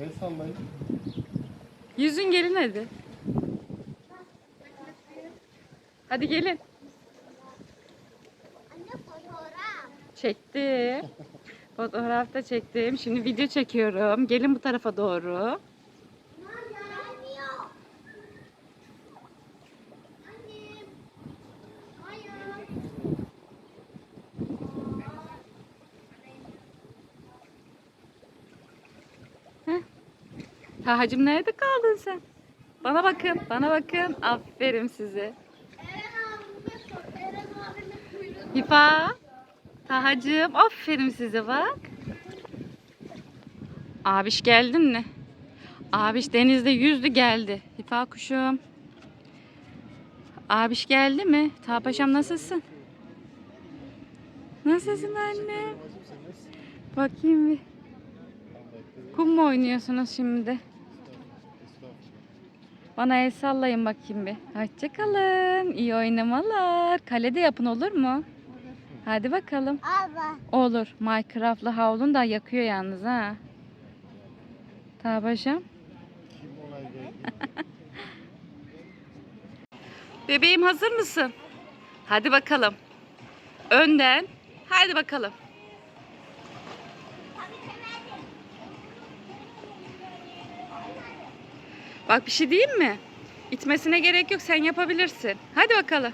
El sallayın. Yüzün gelin hadi. Hadi gelin. Anne fotoğraf. Çektim. Fotoğraf da çektim. Şimdi video çekiyorum. Gelin bu tarafa doğru. Tahacım nerede kaldın sen? Bana bakın, bana bakın. Aferin size. Hifa. Tahacım, aferin size bak. Abiş geldin mi? Abiş denizde yüzdü geldi. Hifa kuşum. Abiş geldi mi? Taha paşam nasılsın? Nasılsın anne? Bakayım bir. Kum mu oynuyorsunuz şimdi? Bana el sallayın bakayım bir. Hoşçakalın. İyi oynamalar. Kalede yapın olur mu? Hadi bakalım. Abla. Olur. Minecraft'lı havlun da yakıyor yalnız ha. Onay verdi? Bebeğim hazır mısın? Hadi bakalım. Önden. Hadi bakalım. Bak bir şey diyeyim mi? İtmesine gerek yok. Sen yapabilirsin. Hadi bakalım.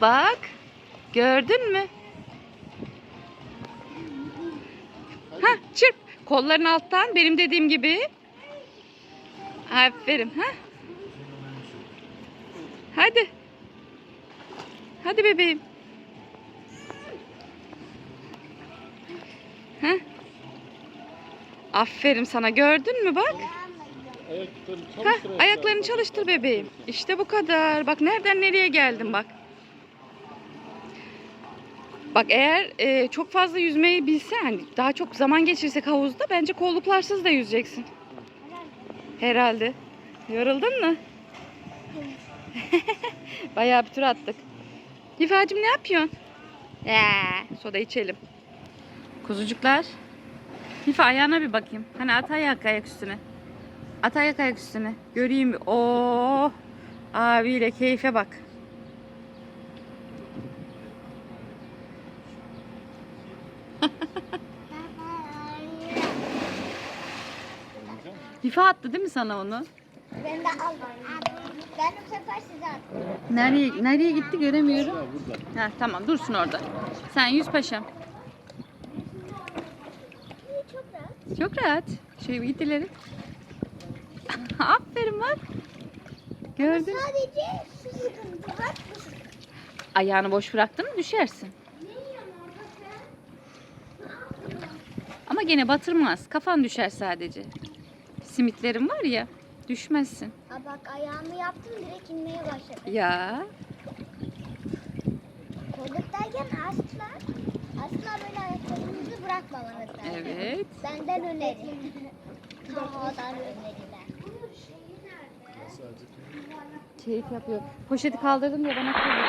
Bak. Gördün mü? Ha, çırp. Kolların alttan benim dediğim gibi. Aferin. Ha? Hadi. Hadi bebeğim. Aferin sana. Gördün mü bak? Ayaklarını Ha, ayaklarını çalıştır bebeğim. İşte bu kadar. Bak nereden nereye geldim bak. Bak eğer e, çok fazla yüzmeyi bilsen, daha çok zaman geçirsek havuzda bence kolluklarsız da yüzeceksin. Herhalde. Yoruldun mu? Bayağı bir tur attık. Hifacım ne yapıyorsun? Ee, soda içelim. Kuzucuklar. Hifa ayağına bir bakayım. Hani at ayak ayak üstüne. At ayak ayak üstüne. Göreyim. Oo. Abiyle keyfe bak. Hifa attı değil mi sana onu? Ben de aldım. Ben bu sefer size attım. Nereye nereye gitti göremiyorum. Ha tamam dursun orada. Sen yüz paşam. Çok rahat. Şöyle bir git ileri. Aferin bak. Gördün. Sadece şu sıkıntı var. Bu sıkıntı. Ayağını boş bıraktın mı düşersin. Ama gene batırmaz. Kafan düşer sadece. Simitlerin var ya düşmezsin. Ha bak ayağımı yaptım direkt inmeye başladı. Ya Koldukdayken asla asla böyle bırakmamanız lazım. evet. Benden öneri. Tamamen öneriler. Sadece Keyif yapıyor. Poşeti kaldırdım ya bana kırdı.